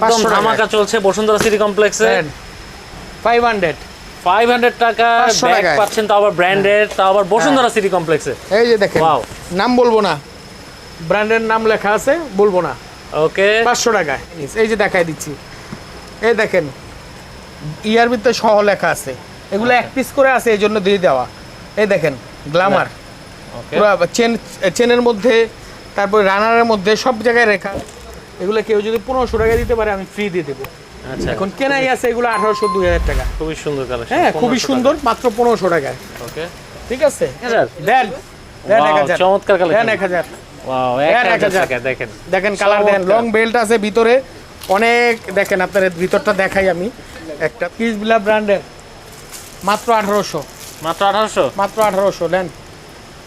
একদম ধামাকা চলছে বসুন্ধরা সিটি কমপ্লেক্সে। ফাইভ হান্ড্রেড ফাইভ হান্ড্রেড টাকা 500 ব্যাগ পাচ্ছেন তাও আবার ব্র্যান্ডেড তাও আবার বসুন্ধরা সিটি কমপ্লেক্সে। এই যে দেখেন Wow. নাম বলব না। ব্র্যান্ডের নাম লেখা আছে বলব না। ওকে পাঁচশো টাকায়। এই যে দেখাই দিচ্ছি। এই দেখেন ইয়ার ভিতরে সহ লেখা আছে। এগুলো এক পিস করে আছে এই জন্য দিয়ে দেওয়া। এই দেখেন গ্লামার ওকে পুরো চেন চেনের মধ্যে তারপরে রানারের মধ্যে সব জায়গায় রেখা। এগুলো কেউ যদি পনেরোশো টাকা দিতে পারে আমি ফ্রি দিয়ে দেবো। আচ্ছা। এখন কেনাই আছে এগুলো আঠারোশো দুই হাজার টাকা। খুবই সুন্দর হ্যাঁ খুবই সুন্দর মাত্র পনেরোশো টাকায়। ওকে ঠিক আছে? দেন দেন এক হাজার। চমৎকার দেন এক হাজার। ওয়াও দেন এক 1000 হাজার। টাকা দেখেন। দেখেন কালার দেন। লং বেল্ট আছে ভিতরে। অনেক দেখেন আপনার ভিতরটা দেখাই আমি। একটা পিস বিলা ব্র্যান্ডের মাত্র আঠারোশো। মাত্র 1800 মাত্র আঠারোশো দেন।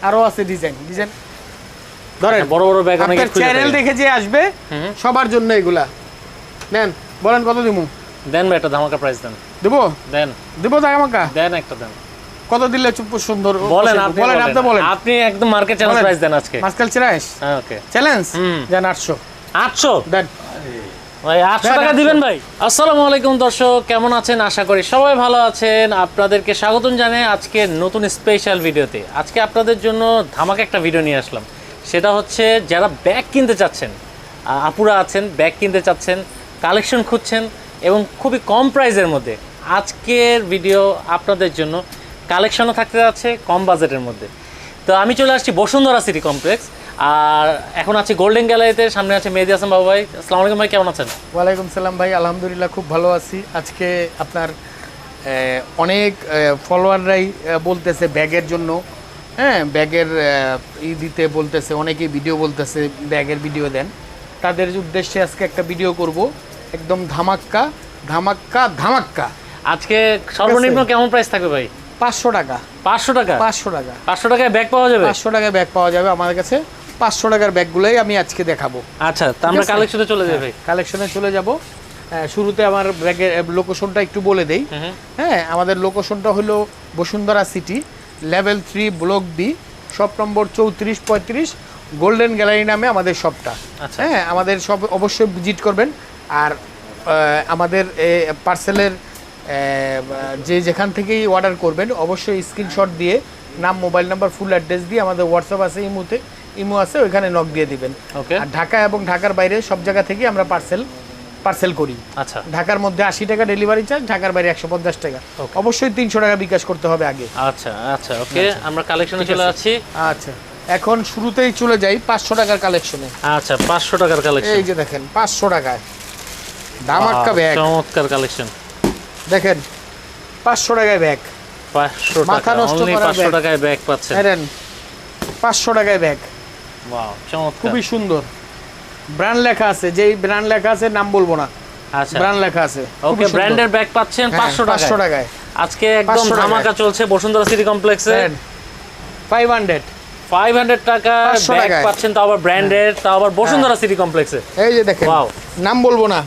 আরও আছে ডিজাইন ডিজাইন ধরেন বড় বড় ব্যাগ অনেকে চ্যানেল দেখে যে আসবে সবার জন্য এগুলা। নেন বলেন কত দিব দেন ভাই একটা ধামাকা প্রাইস দেন। দেবো? দেন। দেবো টাকা মাকা দেন একটা দেন। কত দিলে চুপ সুন্দর বলেন আপনি বলেন আপনি বলেন। আপনি একদম মার্কেট চ্যালেঞ্জ প্রাইস দেন আজকে। হ্যাঁ ওকে চ্যালেঞ্জ দেন আটশো। 800 দেন। ভাই আটশো দেন, টাকা দিবেন ভাই। আসসালামু আলাইকুম দর্শক কেমন আছেন? আশা করি সবাই ভালো আছেন। আপনাদেরকে স্বাগতম জানাই আজকে নতুন স্পেশাল ভিডিওতে আজকে আপনাদের জন্য ধামাকা একটা ভিডিও নিয়ে আসলাম। সেটা হচ্ছে যারা ব্যাগ কিনতে চাচ্ছেন আপুরা আছেন ব্যাগ কিনতে চাচ্ছেন কালেকশন খুঁজছেন এবং খুবই কম প্রাইসের মধ্যে। আজকের ভিডিও আপনাদের জন্য কালেকশনও থাকতে যাচ্ছে কম বাজেটের মধ্যে। তো আমি চলে আসছি বসুন্ধরা সিটি কমপ্লেক্স আর এখন আছি গোল্ডেন গ্যালারিতে সামনে আছে মেহেদি হাসান বাবু ভাই। আসসালামু আলাইকুম ভাই, কেমন আছেন? ওয়ালাইকুম সালাম ভাই, আলহামদুলিল্লাহ খুব ভালো আছি। আজকে আপনার অনেক ফলোয়াররাই বলতেছে ব্যাগের জন্য। হ্যাঁ ব্যাগের ই দিতে বলতেছে অনেকেই ভিডিও বলতেছে ব্যাগের ভিডিও দেন। তাদের উদ্দেশ্যে আজকে একটা ভিডিও করব। একদম ধামাক্কা ধামাক্কা ধামাক্কা। আজকে সর্বনিম্ন কেমন প্রাইস থাকবে ভাই? পাঁচশো টাকা। পাঁচশো টাকা? পাঁচশো টাকা। পাঁচশো টাকায় ব্যাগ পাওয়া যাবে? পাঁচশো টাকায় ব্যাগ পাওয়া যাবে আমাদের কাছে। পাঁচশো টাকার ব্যাগগুলোই আমি আজকে দেখাবো। আচ্ছা তা আমরা। কালেকশনে চলে যাবে কালেকশনে চলে যাব। শুরুতে আমার ব্যাগের লোকেশনটা একটু বলে দেই। হ্যাঁ আমাদের লোকেশনটা হলো Bashundhara city level three block B shop number চৌত্রিশ পঁয়ত্রিশ গোল্ডেন গ্যালারি নামে আমাদের শপটা আচ্ছা। হ্যাঁ আমাদের সব অবশ্যই ভিজিট করবেন। আর আমাদের পার্সেলের যে যেখান থেকেই অর্ডার করবেন অবশ্যই স্ক্রিনশট দিয়ে নাম মোবাইল নাম্বার ফুল অ্যাড্রেস দিয়ে আমাদের হোয়াটসঅ্যাপ আছে ইমোতে ইমো আছে ওইখানে নক দিয়ে দিবেন। ওকে আর ঢাকা এবং ঢাকার বাইরে সব জায়গা থেকে আমরা পার্সেল পার্সেল করি। আচ্ছা। ঢাকার মধ্যে আশি টাকা ডেলিভারি চার্জ ঢাকার বাইরে একশো পঞ্চাশ টাকা. অবশ্যই তিনশো টাকা বিকাশ করতে হবে আগে। আচ্ছা আচ্ছা ওকে আমরা কালেকশনে চলে আছি। আচ্ছা। এখন শুরুতেই চলে যাই পাঁচশো টাকার কালেকশনে আচ্ছা পাঁচশো টাকার কালেকশন এই যে দেখেন পাঁচশো টাকায়। দামাক্কা ব্যাগ। চমৎকার কালেকশন দেখেন পাঁচশো টাকায় ব্যাগ। পাঁচশো মাথা টাকা নষ্ট পাঁচশো টাকায় ব্যাগ পাচ্ছেন। পাঁচশো টাকায় ব্যাগ। খুবই সুন্দর। ব্র্যান্ড লেখা আছে যেই ব্র্যান্ড লেখা আছে নাম বলব না। আচ্ছা। ব্র্যান্ড লেখা আছে। ওকে ব্র্যান্ডের ব্যাগ পাচ্ছেন পাঁচশো পাঁচশো টাকা টাকায়। আজকে একদম ধামাকা চলছে বসুন্ধরা সিটি কমপ্লেক্সে ফাইভ হান্ড্রেড ফাইভ হান্ড্রেড টাকা ব্যাগ পাচ্ছেন তাও আবার ব্র্যান্ডেড তাও আবার বসুন্ধরা সিটি কমপ্লেক্সে এই যে দেখেন Wow. নাম বলব না।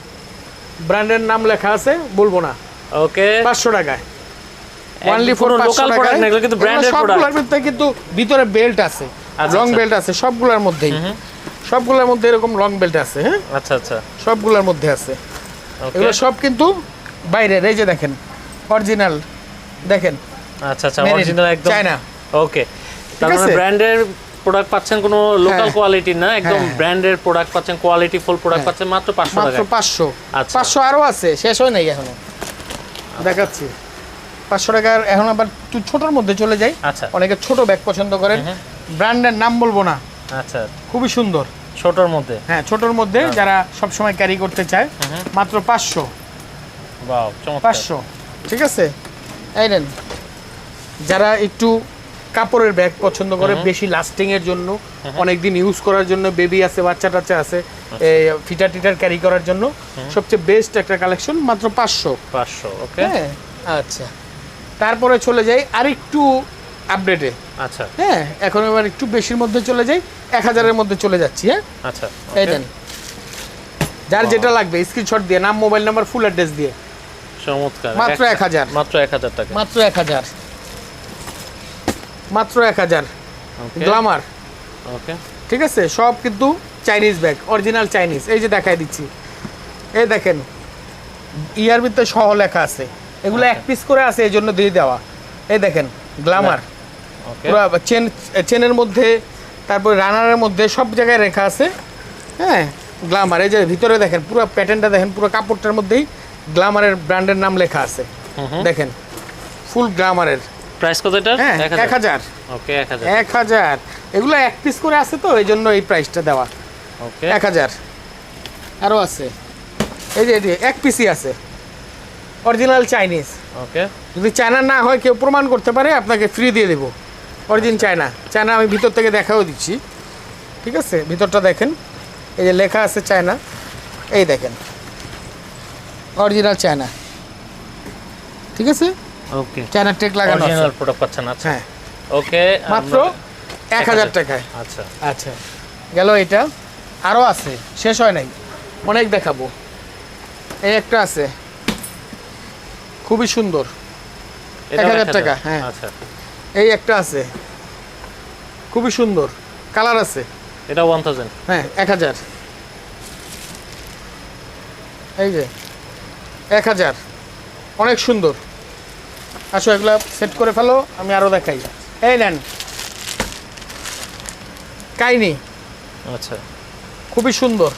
ব্র্যান্ডের নাম লেখা আছে বলব না। ওকে। পাঁচশো টাকায়। অনলি ফর লোকাল product না, কিন্তু branded product। সবগুলোর ভিতরে কিন্তু ভিতরে বেল্ট আছে আচ্ছা, লং আচ্ছা। বেল্ট আছে সবগুলোর মধ্যেই। সবগুলোর মধ্যে এরকম লং বেল্ট আছে হ্যাঁ? আচ্ছা আচ্ছা। সবগুলোর মধ্যে আছে। এগুলো সব কিন্তু বাইরের এই যে দেখেন অরিজিনাল দেখেন। আচ্ছা আচ্ছা অরিজিনাল একদম। China। ওকে তার মানে ব্র্যান্ডের প্রোডাক্ট পাচ্ছেন কোনো লোকাল হ্যাঁ। কোয়ালিটি না একদম হ্যাঁ। ব্র্যান্ডের প্রোডাক্ট পাচ্ছেন কোয়ালিটি ফুল প্রোডাক্ট হ্যাঁ। পাচ্ছেন মাত্র পাঁচশো মাত্র টাকা পাঁচশো। আচ্ছা। পাঁচশো আরও আছে শেষ হয় নাই এখনও। দেখাচ্ছি। পাঁচশো টাকার এখন আবার ছোটোর মধ্যে চলে যাই। আচ্ছা। অনেকে ছোট ব্যাগ পছন্দ করেন। ব্র্যান্ডের নাম বলব না। আচ্ছা। খুবই সুন্দর। ছোটর মধ্যে? হ্যাঁ ছোটর মধ্যে যারা সব সময় ক্যারি করতে চায় মাত্র পাঁচশো। পাঁচশো। ঠিক আছে? এই নেন। যারা একটু কাপড়ের ব্যাগ পছন্দ করে বেশি লাস্টিং এর জন্য অনেক দিন ইউজ করার জন্য বেবি আছে বাচ্চা টাচ্চা আছে এই ফিটার টিটার ক্যারি করার জন্য সবচেয়ে বেস্ট একটা কালেকশন মাত্র পাঁচশো। পাঁচশো ওকে হ্যাঁ আচ্ছা। তারপরে চলে যাই আরেকটু আপডেটে। আচ্ছা। হ্যাঁ এখন এবার একটু বেশির মধ্যে চলে যাই এক হাজারের মধ্যে চলে যাচ্ছি হ্যাঁ? আচ্ছা এই দেন। যার যেটা লাগবে স্ক্রিনশট দিয়ে নাম মোবাইল নাম্বার ফুল অ্যাড্রেস দিয়ে। চমৎকার। মাত্র এক- হাজার মাত্র এক হাজার টাকা। মাত্র এক হাজার। মাত্র এক হাজার। ওকে গ্লামার। ওকে ঠিক আছে? সব কিন্তু চাইনিজ ব্যাগ অরিজিনাল চাইনিজ এই যে দেখাই দিচ্ছি। এই দেখেন ইয়ার ভিতরে সহ লেখা আছে। এগুলো এক পিস করে আছে এই জন্য দিয়ে দেওয়া। এই দেখেন গ্লামার। পুরো চেন চেনের মধ্যে তারপর রানারের মধ্যে সব জায়গায় রেখা আছে। হ্যাঁ গ্লামার এই যে ভিতরে দেখেন পুরো প্যাটার্নটা দেখেন পুরো কাপড়টার মধ্যেই গ্লামারের ব্র্যান্ডের নাম লেখা আছে। দেখেন ফুল গ্লামারের প্রাইস কত এটা হ্যাঁ এক হাজার। ওকে এক হাজার। এক হাজার। এগুলো এক পিস করে আছে তো এই জন্য এই প্রাইসটা দেওয়া। ওকে এক হাজার। আরও আছে। এই যে এটি এক পিসই আছে। অরিজিনাল চাইনিজ ওকে যদি চায়না না হয় কেউ প্রমাণ করতে পারে আপনাকে ফ্রি দিয়ে দেবো। Origin China. চায়না আমি ভিতর থেকে দেখাও দিচ্ছি। ঠিক আছে? ভিতরটা দেখেন। এই যে লেখা আছে চায়না। এই দেখেন। Original China. ঠিক আছে? ওকে চায়না টেক লাগানো অরিজিনাল প্রোডাক্ট পাচ্ছেন আচ্ছা। হ্যাঁ। ওকে মাত্র এক হাজার টাকায়। আচ্ছা। আচ্ছা। গেল এটা। আরও আছে। শেষ হয় নাই। অনেক দেখাবো। এই একটা আছে। খুবই সুন্দর। এটাও 1000 টাকা, হ্যাঁ। আচ্ছা। এই একটা আছে। খুবই সুন্দর। কালার আছে। এটা ওয়ান থাউজেন্ড হ্যাঁ এক হাজার। এই যে এক হাজার। অনেক সুন্দর। আসো এগুলো সেট করে ফেলো আমি আরও দেখাই। এই নেন। কাইনি। আচ্ছা। খুবই সুন্দর।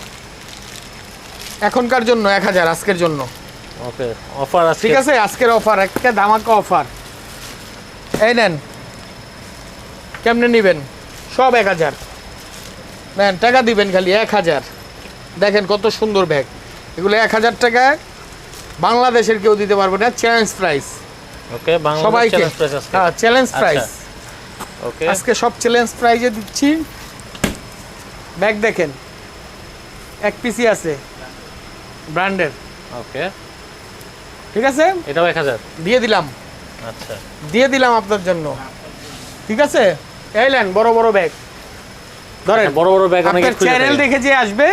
এখনকার জন্য এক হাজার আজকের জন্য। ওকে অফার আছে ঠিক আছে আজকের অফার একটা ধামাকা অফার এই নেন। কেমনে নেবেন? সব এক হাজার। নেন টাকা দিবেন খালি এক হাজার। দেখেন কত সুন্দর ব্যাগ। এগুলো এক হাজার টাকা বাংলাদেশের কেউ দিতে পারবে না চ্যালেঞ্জ প্রাইস ওকে সবাইকে। হ্যাঁ চ্যালেঞ্জ। Price okay. আজকে সব চ্যালেঞ্জ প্রাইজে দিচ্ছি। ব্যাগ দেখেন এক পিসি আছে ব্র্যান্ডের ওকে। ঠিক আছে? এটাও এক হাজার। দিয়ে দিলাম। আচ্ছা। দিয়ে দিলাম আপনার জন্য। ঠিক আছে? বড় বড় ব্যাগ। ধরেন বড় বড় ব্যাগ অনেকে চ্যানেল দেখে যে আসবে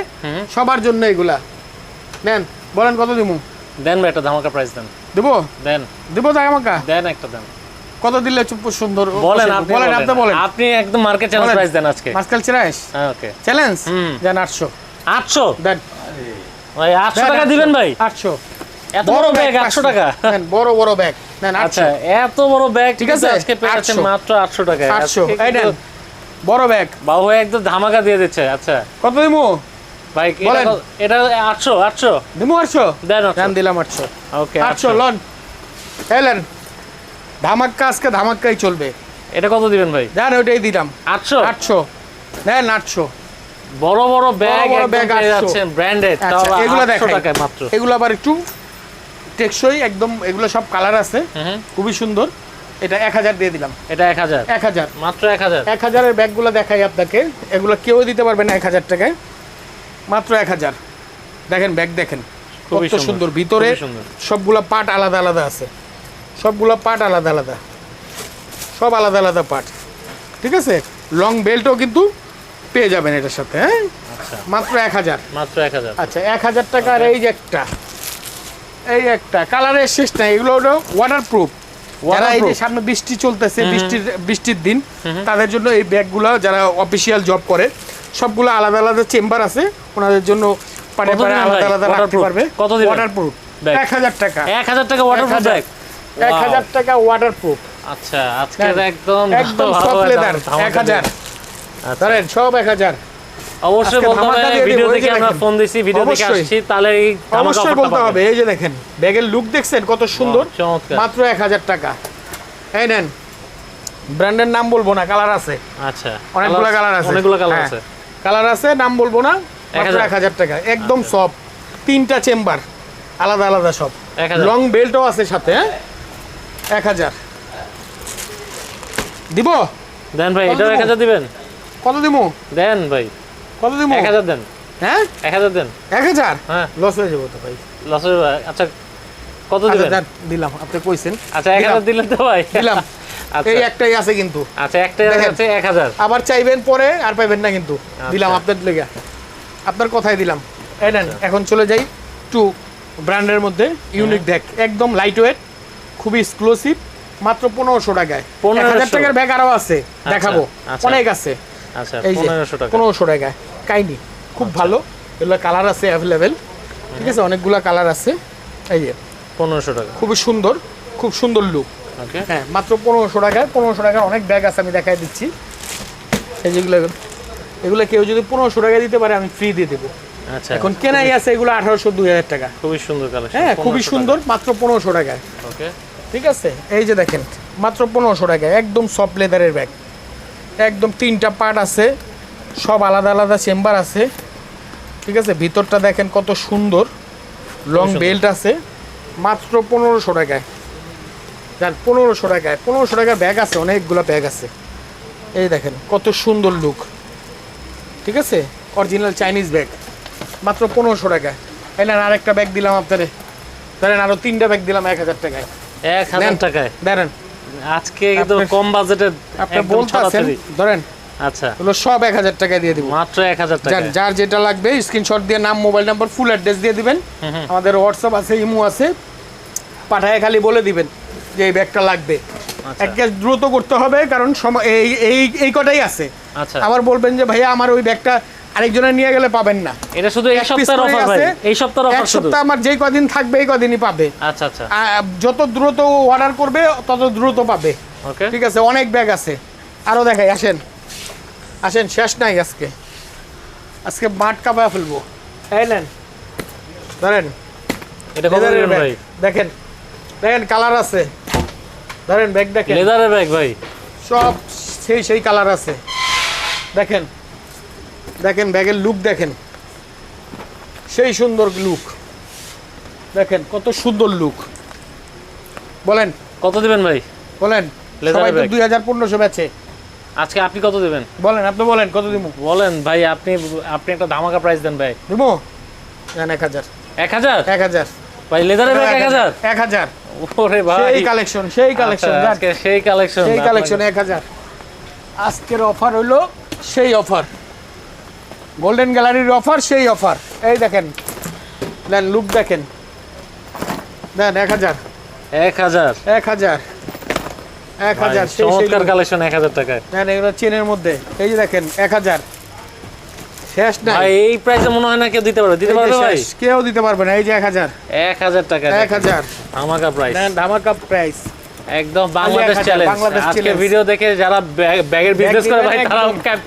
সবার জন্য এগুলা। নেন বলেন কত দিব দেন ভাই একটা ধামাকা প্রাইস দেন। দেবো? দেন। দেবো আমাকে দেন একটা দেন। কত দিলে চুপ সুন্দর বলেন আপনি বলেন আপনি বলেন। আপনি একদম মার্কেট চ্যালেঞ্জ প্রাইস দেন আজকে। মাসকাল চিরাইশ হ্যাঁ ওকে চ্যালেঞ্জ। দেন আটশো। আটশো? দেন। ভাই আটশো দেন, টাকা দিবেন ভাই। আটশো। এত বড় ব্যাগ আটশো টাকা। বড় বড় ব্যাগ। নেন আচ্ছা এত বড় ব্যাগ ঠিক ঠিক আছে, আছে আজকে পেয়েছেন 800 মাত্র আটশো টাকায়। আটশো। এই নেন বড় ব্যাগ। বাবু একদম ধামাকা দিয়ে দিচ্ছে আচ্ছা। কত দিব ভাই এটা এটা আটশো আটশো। দিব আটশো? দেন দেন দিলাম আটশো। ওকে আটশো লন। এলেন ধামাক্কা আজকে ধামাক্কাই চলবে। এটা কত দিবেন ভাই? দেন ওইটাই দিলাম। আটশো? আটশো। নেন আটশো। বড় বড় ব্যাগ বড় ব্যাগ পেয়ে 800 যাচ্ছেন ব্র্যান্ডেড আচ্ছা এগুলো দেখাই। মাত্র। এগুলো আবার একটু টেকসই একদম এগুলো সব কালার আছে। খুবই সুন্দর। এটা এক হাজার দিয়ে দিলাম। এটা এক হাজার? এক হাজার। মাত্র এক হাজার? এক হাজারের ব্যাগগুলো দেখাই আপনাকে। এগুলো কেউ দিতে পারবে না এক হাজার টাকায়। মাত্র এক হাজার। দেখেন ব্যাগ দেখেন। খুবই কত সুন্দর, ভিতরে সবগুলো পার্ট আলাদা আলাদা আছে। সবগুলো পার্ট আলাদা আলাদা। সব আলাদা আলাদা পার্ট ঠিক আছে? লং বেল্টও কিন্তু পেয়ে যাবেন এটার সাথে হ্যাঁ? আচ্ছা। মাত্র এক হাজার। মাত্র এক হাজার। আচ্ছা এক হাজার টাকা আর এই যে একটা। এই একটা কালারের শেষ নাই এগুলো হলো ওয়াটার প্রুফ যারা এই যে সামনে বৃষ্টি চলতেছে বৃষ্টির বৃষ্টির দিন তাদের জন্য এই ব্যাগগুলো যারা অফিসিয়াল জব করে সবগুলো আলাদা আলাদা চেম্বার আছে ওনাদের জন্য পারে পারে আলাদা? আলাদা রাখতে পারবে। কত দিবেন? Waterproof Bag? এক হাজার টাকা। এক হাজার টাকা ওয়াটার হাজার। ব্যাগ এক হাজার টাকা ওয়াটার প্রুফ আচ্ছা আজকে একদম একদম সফট লেদার ধামাকা এক হাজার। দিয়ে- আচ্ছা। ধরেন সব এক হাজার। অবশ্যই বলতে হবে ভিডিও দেখে আমরা ফোন দিছি ভিডিও দেখে আসছি তাহলে অবশ্যই বলতে হবে এই যে দেখেন ব্যাগের লুক দেখছেন কত সুন্দর মাত্র এক হাজার টাকা। এই নেন ব্র্যান্ডের নাম বলব না কালার আছে। আচ্ছা অনেকগুলো কালার আছে। অনেকগুলো কালার হ্যাঁ, আছে। কালার আছে নাম বলব না মাত্র 1000 এক হাজার টাকা একদম সব তিনটা চেম্বার আলাদা আলাদা সব। লং বেল্টও আছে সাথে হ্যাঁ? এক হাজার। দিব? দেন ভাই এটাও? এক হাজার দিবেন। কত দিব? দেন ভাই। কত দিব? এক হাজার দেন। হ্যাঁ? এক হাজার দেন। এক হাজার? হ্যাঁ। লস হয়ে যাব তো ভাই। লস হবে ভাই। আচ্ছা কত আচ্ছা দিবেন দিলাম। আপনি কইছেন। আচ্ছা এক। হাজার দিলেন তো ভাই। দিলাম। আচ্ছা। এই একটাই আছে কিন্তু। আচ্ছা একটা দেখেন। আছে এক হাজার। আবার চাইবেন পরে আর পাইবেন না কিন্তু। আচ্ছা। দিলাম আপনার লেগে। আপনার কথাই দিলাম। এই নেন এখন চলে যাই টু ব্র্যান্ডের মধ্যে। ইউনিক দেখ একদম লাইট ওয়েট খুবই এক্সক্লুসিভ মাত্র পনেরোশো টাকায়। পনেরো হাজার টাকার ব্যাগ আরও আছে। দেখাবো। অনেক আছে। এই যে পনেরোশো টাকা। কাইনি খুব ভালো। এগুলো কালার আছে অ্যাভেলেবেল ঠিক আছে অনেকগুলা কালার আছে। এই যে পনেরোশো টাকা। খুবই সুন্দর খুব সুন্দর লুক হ্যাঁ মাত্র পনেরোশো টাকায় পনেরোশো টাকার অনেক ব্যাগ আছে আমি দেখাই দিচ্ছি। এই যেগুলো এগুলো কেউ যদি পনেরোশো টাকা দিতে পারে আমি ফ্রি দিয়ে দেবো। আচ্ছা এখন কেনাই আছে এগুলো আঠারোশো দুই হাজার টাকা। খুবই সুন্দর কালেকশন হ্যাঁ খুবই সুন্দর মাত্র পনেরোশো টাকায়। ওকে ঠিক আছে এই যে দেখেন মাত্র পনেরোশো টাকায় একদম সফট লেদারের ব্যাগ একদম তিনটা পার্ট আছে। সব আলাদা আলাদা চেম্বার আছে। ঠিক আছে? ভিতরটা দেখেন কত সুন্দর। লং বেল্ট আছে। মাত্র পনেরোশো টাকায়। যান পনেরোশো টাকায়। পনেরোশো টাকার ব্যাগ আছে অনেকগুলো ব্যাগ আছে। এই দেখেন কত সুন্দর লুক ঠিক আছে? অরিজিনাল চাইনিজ ব্যাগ মাত্র পনেরোশো টাকায়। এলেন আরেকটা ব্যাগ দিলাম আপনারে। ধরেন আরও তিনটা ব্যাগ দিলাম এক হাজার টাকায়। এক হাজার টাকায়। দাঁড়ান। আজকে আপনি- কম বাজেটে আপনি বলতেছেন ছড়াছড়ি ধরেন আচ্ছা। সব এক হাজার টাকায় দিয়ে দিব। মাত্র এক হাজার যার টাকা যার যেটা লাগবে স্ক্রিনশট দিয়ে নাম মোবাইল নাম্বার ফুল অ্যাড্রেস দিয়ে দিবেন। আমাদের হোয়াটসঅ্যাপ আছে ইমো আছে। পাঠায় খালি বলে দিবেন যে এই ব্যাগটা লাগবে। আচ্ছা। এক গ্যাস দ্রুত করতে হবে কারণ সময় এই এই এই কটাই আছে। আচ্ছা। আবার বলবেন যে ভাইয়া আমার ওই ব্যাগটা আরেকজনে নিয়ে গেলে পাবেন না। এটা শুধু এই এক সপ্তাহের অফার ভাই। এই সপ্তাহের অফার শুধু? সপ্তাহ আমার যেই কদিন থাকবে এই কদিনই পাবে। আচ্ছা আচ্ছা। যত দ্রুত অর্ডার করবে তত দ্রুত পাবে। ওকে। ঠিক আছে অনেক ব্যাগ আছে। আরও দেখাই আসেন। আসেন শেষ নাই আজকে। আজকে মাঠ কাপায় ফেলব। এই নেন। ধরেন। এটা কত ভাই? দেখেন। দেখেন কালার আছে। ধরেন ব্যাগ দেখেন। লেদারের ব্যাগ ভাই। সব সেই সেই কালার আছে। দেখেন। দেখেন ব্যাগের লুক দেখেন। সেই সুন্দর লুক দেখেন কত সুন্দর লুক বলেন। কত দিবেন ভাই? বলেন। সবাই তো দুই হাজার পনেরোশো বেচে। আজকে আপনি কত দিবেন? বলেন আপনি বলেন কত দিব? বলেন ভাই আপনি আপনি একটা ধামাকা প্রাইস দেন ভাই। দিব? দেন এক হাজার। এক হাজার? এক হাজার। ভাই লেদারের ব্যাগ এক হাজার? এক হাজার। ওরে ভাই। সেই কালেকশন সেই কালেকশন আচ্ছা, সেই কালেকশন সেই কালেকশন এক হাজার। আজকের অফার হইল সেই অফার গোল্ডেন গ্যালারির অফার সেই অফার এই দেখেন। দেন লুক দেখেন। দেন এক হাজার। এক হাজার। এক হাজার। এক হাজার চমৎকার কালেকশন এক হাজার টাকায়। এগুলো চেনের মধ্যে। এই যে দেখেন এক হাজার। শেষ ভাই এই প্রাইসে মনে হয় না কেউ দিতে পারবে। দিতে পারবে ভাই? কেউ দিতে পারবে না। এই যে এক হাজার। এক হাজার টাকা। এক হাজার। ধামাকা প্রাইস ধামাকা প্রাইস একদম বাংলাদেশ 1000 চ্যালেঞ্জ বাংলাদেশ আজকে ভিডিও দেখে যারা ব্যাগের বিজনেস করে ভাই। ক্যাপ-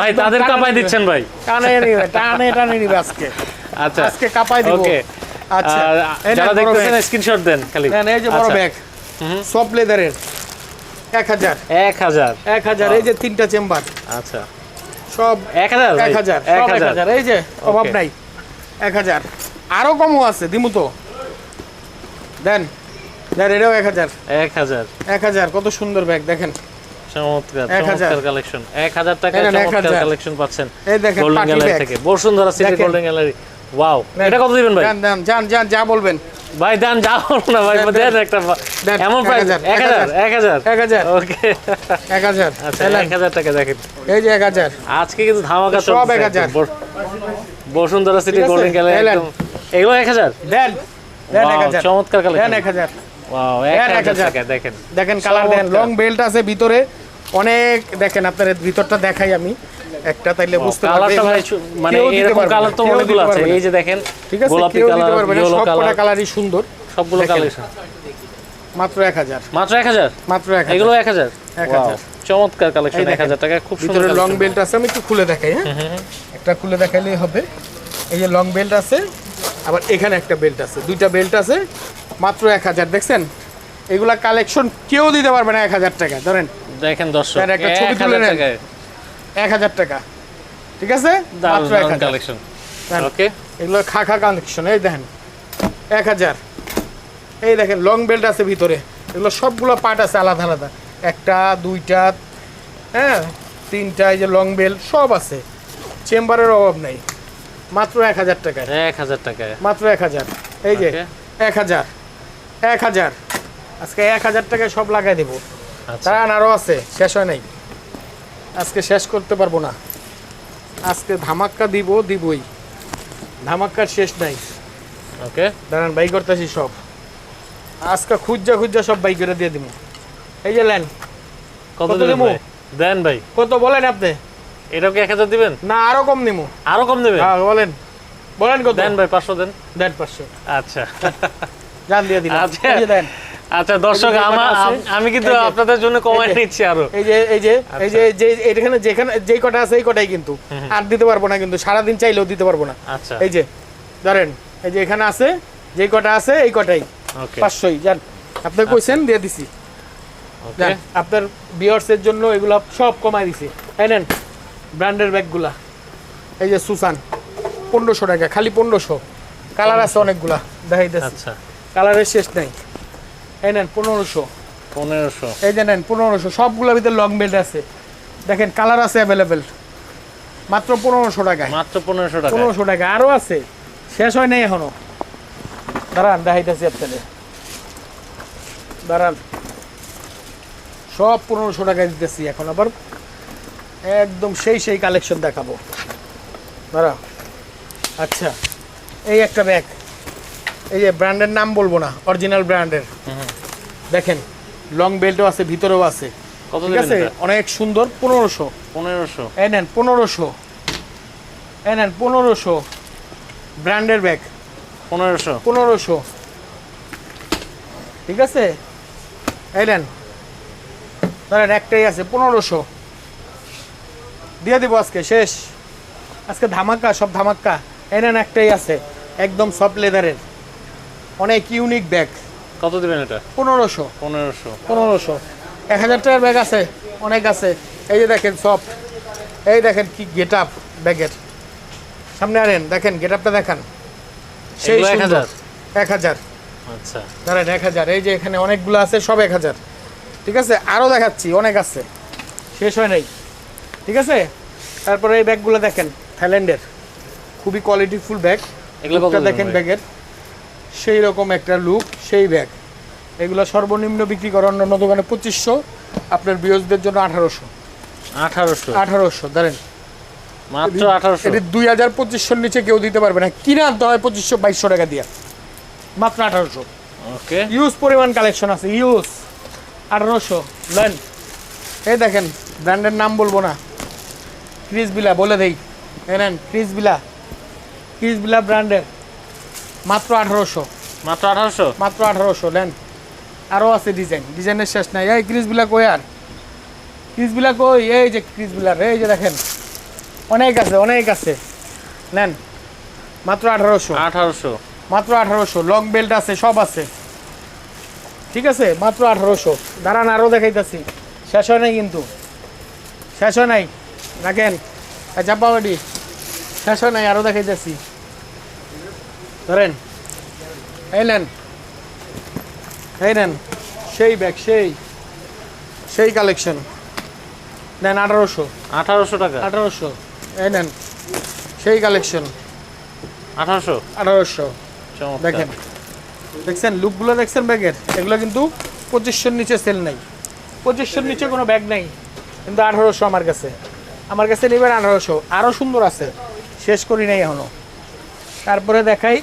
ভাই তাদের দিচ্ছেন ভাই। টানে নিবে টানে টানে নিবে আজকে। আচ্ছা আজকে কাপাই দিব। ওকে। আচ্ছা যারা দেখতেছেন স্ক্রিনশট দেন খালি। এই যে বড় আচ্ছা, ব্যাগ। সফট লেদারের এক হাজার। এক হাজার। এক হাজার এই যে তিনটা চেম্বার। আচ্ছা। সব এক হাজার ভাই? এক হাজার এক সব এক হাজার। হাজার এই যে অভাব নাই। এক হাজার। আরও কমও আছে দিমু তো। দেন দেন এটাও এক হাজার। এক হাজার। এক হাজার কত সুন্দর ব্যাগ দেখেন। চমৎকার এক হাজার। চমৎকার কালেকশন এক হাজার টাকায় এই নেন, এক চমৎকার কালেকশন পাচ্ছেন এই দেখেন গোল্ডেন গ্যালারি থেকে। Bashundhara city golden gallery wow এটা কত দিবেন ভাই? যা বলবেন। ভাই দেন না ভাই দেন। একটা এমন প্রাইস ওকে আচ্ছা টাকা দেখেন। এই যে আজকে কিন্তু ধামাকা সব বসুন্ধরা সিটি গোল্ডেন গ্যালারি একদম। এগুলো এক দেন চমৎকার কালেকশন এক হাজার। ওয়াও। টাকা দেখেন। দেখেন কালার। লং বেল্ট আছে ভিতরে। অনেক দেখেন আপনার ভিতরটা দেখাই আমি। একটা তাইলে বুঝতে পারবেন। মানে এরকম কালার তো অনেকগুলো আছে। এই যে দেখেন ঠিক আছে গোলাপি কালার ইয়েলো কালার কালারই সুন্দর। সবগুলো কালেকশন মাত্র মাত্র মাত্র এগুলো। চমৎকার কালেকশন টাকা খুব সুন্দর ভিতরে লং বেল্ট আছে আমি একটু খুলে দেখাই হ্যাঁ? একটা খুলে দেখাইলেই হবে। এই যে লং বেল্ট আছে আবার এখানে একটা বেল্ট আছে। দুইটা বেল্ট আছে মাত্র এক হাজার দেখছেন? এগুলা কালেকশন কেউ দিতে পারবে না এক হাজার টাকা ধরেন। দেখেন দর্শক একটা ছবি তুলে নেন। এক হাজার টাকা। ঠিক আছে? মাত্র এক হাজার। কালেকশন ওকে এগুলো খা খা কালেকশন এই দেখেন। এক হাজার। এই দেখেন লং বেল্ট আছে ভিতরে। এগুলো সবগুলো পার্ট আছে আলাদা আলাদা। একটা দুইটা হ্যাঁ তিনটা এই যে লং বেল্ট সব আছে। চেম্বারের অভাব নেই। মাত্র এক হাজার টাকায়। এক হাজার টাকায়। মাত্র এক হাজার। এই যে এক হাজার। এক হাজার। আজকে এক হাজার টাকায় সব লাগাই দেবো। দাঁড়ান আরও আছে। শেষ হয় নাই। আজকে শেষ করতে পারব না। আজকে ধামাক্কা দিব দিবই। ধামাক্কার শেষ নাই। ওকে। দাঁড়ান বাই করতেছি সব। আজকে খুঁজা খুঁজা সব বাই করে দিয়ে দিব। এই যে লেন কত দেবো? দেন ভাই। কত বলেন আপনি? এটাও কি এক হাজার দিবেন? না আরও কম নিমু আরও কম দেবেন? হ্যাঁ বলেন। বলেন কত? দেন ভাই পাঁচশো দেন। দেন পাঁচশো। আচ্ছা। জান দিয়ে দিলাম। আচ্ছা। দেন। আচ্ছা দর্শক? আমি কিন্তু আপনাদের জন্য কমাই নিচ্ছি আরও। এই যে এই যে এই যে যে এখানে যেখানে যেই কটা আছে এই কটাই কিন্তু। আর দিতে পারব না কিন্তু সারাদিন চাইলেও দিতে পারব না। আচ্ছা। এই যে ধরেন এই যে এখানে আছে যেই কটা আছে এই কটাই। ওকে। পাঁচশোই যান। আপনি কইছেন দিয়ে দিছি। আপনার বিয়ার্সের জন্য এগুলা সব কমাই দিছি। এই নেন ব্র্যান্ডের ব্যাগগুলা এই যে সুসান পনেরোশো টাকা খালি পনেরোশো। কালার আছে অনেকগুলা দেখাইতেছি। আচ্ছা। কালারের শেষ নাই। এই নেন পনেরোশো। পনেরোশো। এই যে নেন পনেরোশো। সবগুলোর ভিতরে লং বেল্ট আছে। দেখেন কালার আছে অ্যাভেলেবেল মাত্র পনেরোশো টাকায়। মাত্র পনেরোশো টাকা পনেরোশো টাকা আরও আছে। শেষ হয় নাই এখনও। দাঁড়ান দেখাইতেছি আপনাদের। দাঁড়ান। সব পনেরোশো টাকায় দিতেছি এখন আবার। একদম সেই সেই কালেকশন দেখাবো। দাঁড়া আচ্ছা এই একটা ব্যাগ এই যে ব্র্যান্ডের নাম বলব না অরিজিনাল ব্র্যান্ডের। দেখেন লং বেল্টও আছে ভিতরেও আছে। কত ঠিক আছে? অনেক সুন্দর পনেরোশো। পনেরোশো। এই নেন পনেরোশো। এই নেন পনেরোশো। ব্র্যান্ডের ব্যাগ। পনেরোশো। পনেরোশো। ঠিক আছে? এই নেন। ধরেন একটাই আছে পনেরোশো। দিয়ে দিব আজকে শেষ। আজকে ধামাকা সব ধামাক্কা এই নেন একটাই আছে একদম সফট লেদারের অনেক ইউনিক ব্যাগ কত দিবেন এটা? পনেরোশো। পনেরোশো। পনেরোশো। এক হাজার টাকার ব্যাগ আছে অনেক আছে। এই যে দেখেন সফট এই দেখেন কি গেট আপ ব্যাগের সামনে আনেন দেখেন গেট আপটা দেখান। সেই এক হাজার? এক হাজার। আচ্ছা। দাঁড়ান এক হাজার। এই যে এখানে অনেকগুলো আছে সব এক হাজার। ঠিক আছে? আরও দেখাচ্ছি অনেক আছে। শেষ হয় নাই। ঠিক আছে? তারপরে এই ব্যাগগুলো দেখেন থাইল্যান্ডের খুবই কোয়ালিটিফুল ব্যাগ এগুলো দেখেন ব্যাগের সেই রকম একটা লুক সেই ব্যাগ এগুলো সর্বনিম্ন বিক্রি করে অন্যান্য দোকানে পঁচিশশো আপনার বিয়সদের জন্য আঠারোশো। আঠারোশো? আঠারোশো ধরেন। মাত্র আঠারোশো? এটি দুই হাজার পঁচিশশোর নিচে কেউ দিতে পারবে না। কিনে আনতে হয় পঁচিশশো বাইশশো টাকা দিয়ে। মাত্র আঠারোশো। ওকে। ইউজ পরিমাণ কালেকশন আছে ইউজ আঠারোশো লেন। এই দেখেন ব্র্যান্ডের নাম বলব না। ক্রিস বিলা বলে দেই। এই নেন ক্রিস বিলা ক্রিস বিলা ব্র্যান্ডের। মাত্র আঠারোশো। মাত্র আঠারোশো? মাত্র আঠারোশো নেন। আরও আছে ডিজাইন ডিজাইনের শেষ নাই। এই ক্রিস বিলা কই আর? ক্রিস বিলা কই? এই যে ক্রিস বিলার এই যে দেখেন। অনেক আছে অনেক আছে। নেন মাত্র আঠারোশো। আঠারোশো। মাত্র আঠারোশো। লং বেল্ট আছে সব আছে। ঠিক আছে? মাত্র আঠারোশো। দাঁড়ান আরও দেখাইতেছি। শেষ হয় নাই কিন্তু। শেষ হয় নাই। রাখেন। চাপাবাড়ি শেষ হয় নাই আরও দেখাইতেছি। ধরেন। এই নেন। এই নেন। সেই ব্যাগ সেই। সেই কালেকশন নেন আঠারোশো। আঠারোশো টাকা? আঠারোশো। এই নেন। সেই কালেকশন আঠারোশো? আঠারোশো। দেখেন। দেখছেন? লুকগুলো দেখছেন ব্যাগের? এগুলো কিন্তু পঁচিশশোর নিচে সেল নাই। পঁচিশশোর নিচে কোনো ব্যাগ নেই। কিন্তু আঠারোশো আমার কাছে। আমার কাছে নেবেন আঠারোশো। আরও সুন্দর আছে। শেষ করি নাই এখনও তারপরে দেখাই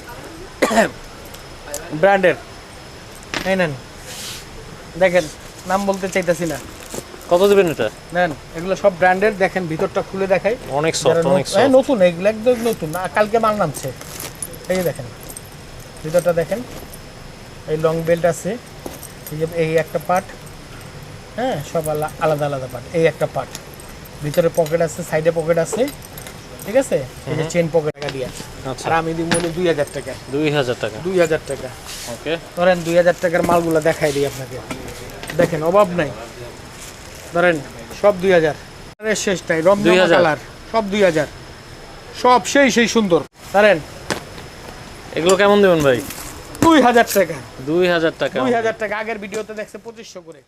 ব্র্যান্ডের। এই নেন। দেখেন নাম বলতে চাইতেছি না। কত দিবেন এটা? নেন এগুলো সব ব্র্যান্ডের দেখেন ভিতরটা খুলে দেখাই। অনেক সফট অনেক হ্যাঁ, সফট নতুন এগুলো একদম নতুন। না কালকে মাল নামছে। এই দেখেন ভিতরটা দেখেন। এই লং বেল্ট আছে। এই যে এই একটা পার্ট হ্যাঁ সব আলা- আলাদা আলাদা পার্ট এই একটা পার্ট ভিতরে পকেট আছে সাইডে পকেট আছে। ঠিক আছে? এই যে চেন পকেট দিয়ে আচ্ছা। আর আমি দিব মনে দুই হাজার টাকা। দুই হাজার টাকা? দুই হাজার টাকা। ওকে। ধরেন দুই হাজার টাকার মালগুলো দেখাই দিই আপনাকে। দেখেন অভাব নাই। ধরেন সব দুই হাজার। শেষ নাই রমজান 2000 কালার সব দুই হাজার। সব সেই সেই সুন্দর। ধরেন এগুলো কেমন দেবেন ভাই? দুই হাজার টাকা। দুই হাজার টাকা। দুই হাজার টাকা। আগের ভিডিওতে দেখছে পঁচিশশো করে।